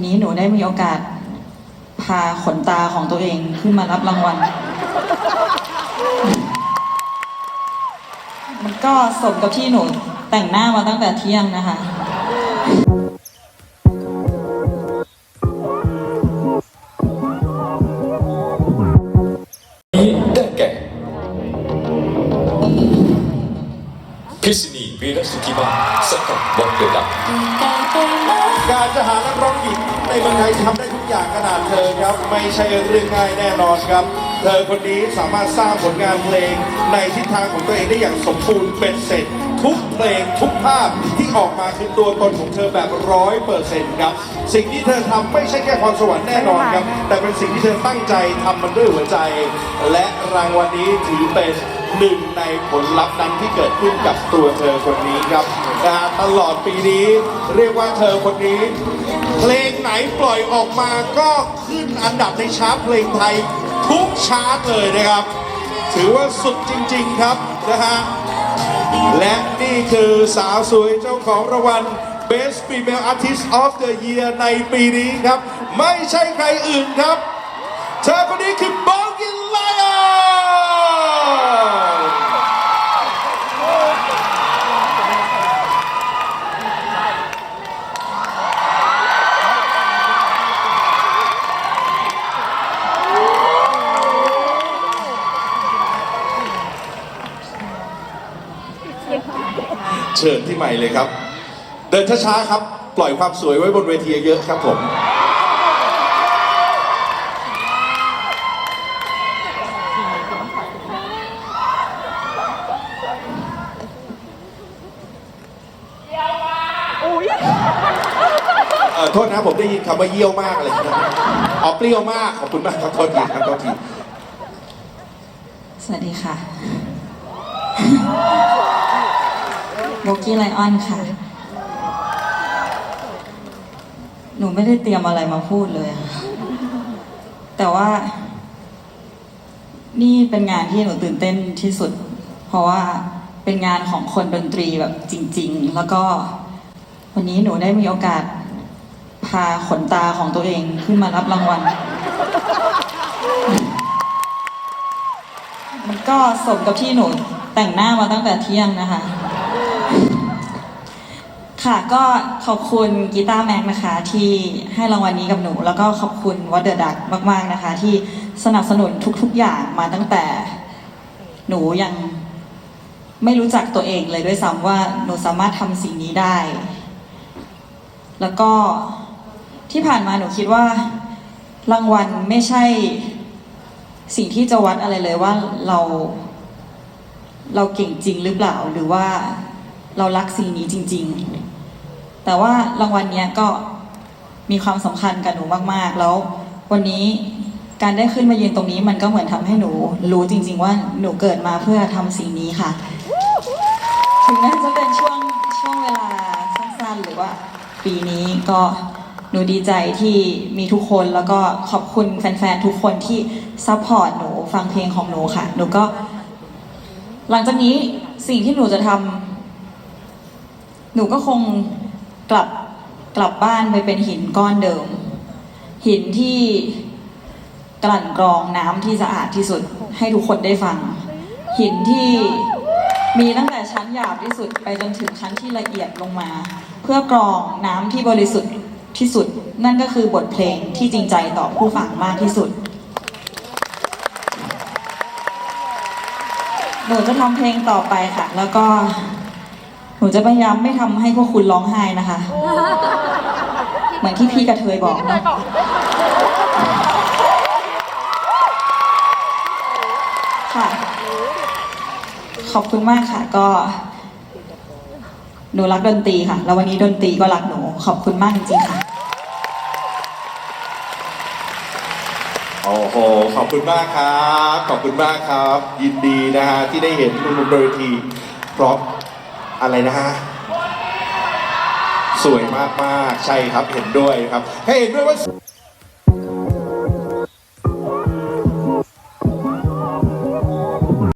วันนี้หนูได้มีโอกาส พาขนตาของตัวเองขึ้นมารับรางวัล มันก็สมกับที่หนูแต่งหน้ามาตั้งแต่เที่ยงนะคะนี้ได้แก่พิษณีวีรสุธิมาสกัดวัดเดือดดับ การจะหานักร้องหญิงในเมืองไทยทำได้ทุกอย่างขนาดเธอครับ ไม่ใช่เรื่องง่ายแน่นอนครับ เธอคนนี้สามารถสร้างผลงานเพลง ในทิศทางของตัวเองได้อย่างสมบูรณ์เป็นเสร็จ ทุกเพลงทุกภาพที่ออกมาคือตัวตนของเธอแบบร้อยเปอร์เซ็นต์ครับ สิ่งที่เธอทำไม่ใช่แค่ความสวรรค์แน่นอนครับ แต่เป็นสิ่งที่เธอตั้งใจทำมันด้วยหัวใจ และรางวัลนี้ถือเป็น หนึ่งในผลลัพธ์นั้นที่เกิดขึ้นกับตัวเธอคนนี้ครับนะฮะตลอดปีนี้เรียกว่าเธอคนนี้ เพลงไหนปล่อยออกมาก็ขึ้นอันดับในชาร์ตเพลงไทยทุกชาร์ตเลยนะครับ ถือว่าสุดจริง ๆครับนะฮะและนี่คือสาวสวยเจ้าของรางวัล Best Female Artist of the Year ในปีนี้ครับ ไม่ใช่ใครอื่นครับ เธอคนนี้คือบอกกินไลออน เชิญที่ใหม่เลยครับ เดินช้าๆครับ ปล่อยความสวยไว้บนเวทีเยอะๆครับผม เออโทษนะผมได้ยินคำว่าเยี่ยวมากอะไรอย่างเงี้ยอ๋อเปรี้ยวมากขอบคุณมากครับโทษทีครับโทษที สวัสดีค่ะ โบกี้ไลออนค่ะ หนูไม่ได้เตรียมอะไรมาพูดเลยอะแต่ว่า นี่เป็นงานที่หนูตื่นเต้นที่สุด เพราะว่าเป็นงานของคนดนตรีแบบจริง ๆ แล้วก็วันนี้หนูได้มีโอกาส พาขนตาของตัวเองขึ้นมารับรางวัล มันก็สมกับที่หนูแต่งหน้ามาตั้งแต่เที่ยงนะคะ ค่ะก็ขอบคุณกีตาร์แม็กนะคะ ที่ให้รางวัลนี้กับหนู แล้วก็ขอบคุณวอเดอร์ดักมาก ๆนะคะ ที่สนับสนุนทุก ๆ อย่างมาตั้งแต่ หนูยังไม่รู้จักตัวเองเลยด้วยซ้ำว่าหนูสามารถทำสิ่งนี้ได้ แล้วก็ที่ผ่านมาหนูคิดว่า รางวัลไม่ใช่สิ่งที่จะวัดอะไรเลยว่าเรา เราเก่งจริงหรือเปล่าหรือว่า เรารักสิ่งนี้จริง ๆ แต่ว่ารางวัลเนี้ยก็มีความสำคัญกับหนูมากๆ แล้ววันนี้การได้ขึ้นมายืนตรงนี้มันก็เหมือนทำให้หนู รู้จริง ๆ ว่าหนูเกิดมาเพื่อทำสิ่งนี้ค่ะถึงแม้จะเป็นช่วงช่วงเวลาสั้นๆ หรือว่า ปีนี้ก็หนูดีใจที่มีทุกคนแล้วก็ขอบคุณแฟนๆ ทุกคนที่ซัพพอร์ตหนูฟังเพลงของหนูค่ะ หนูก็ หลังจากนี้สิ่งที่หนูจะทำ หนูก็คงกลับกลับบ้านไปเป็นหินก้อนเดิม หินที่กลั่นกรองน้ำที่สะอาดที่สุดให้ทุกคนได้ฟัง หินที่มีตั้งแต่ชั้นหยาบที่สุดไปจนถึงชั้นที่ละเอียดลงมา เพื่อกรองน้ำที่บริสุทธิ์ที่สุด นั่นก็คือบทเพลงที่จริงใจต่อผู้ฟังมากที่สุดหนูจะทำเพลงต่อไปค่ะ แล้วก็ หนูจะพยายามไม่ทำให้พวกคุณร้องไห้นะคะ เหมือนที่พี่กระเทยบอกเนาะค่ะ ขอบคุณมากค่ะก็ หนูรักดนตรีค่ะ แล้ววันนี้ดนตรีก็รักหนู ขอบคุณมากจริงๆค่ะ โอ้โห ขอบคุณมากครับ ขอบคุณมากครับ ยินดีนะฮะที่ได้เห็นคุณบนเวทีเพราะ อะไรนะฮะสวยมากๆใช่ครับเห็นด้วยครับให้เห็นด้วยว่า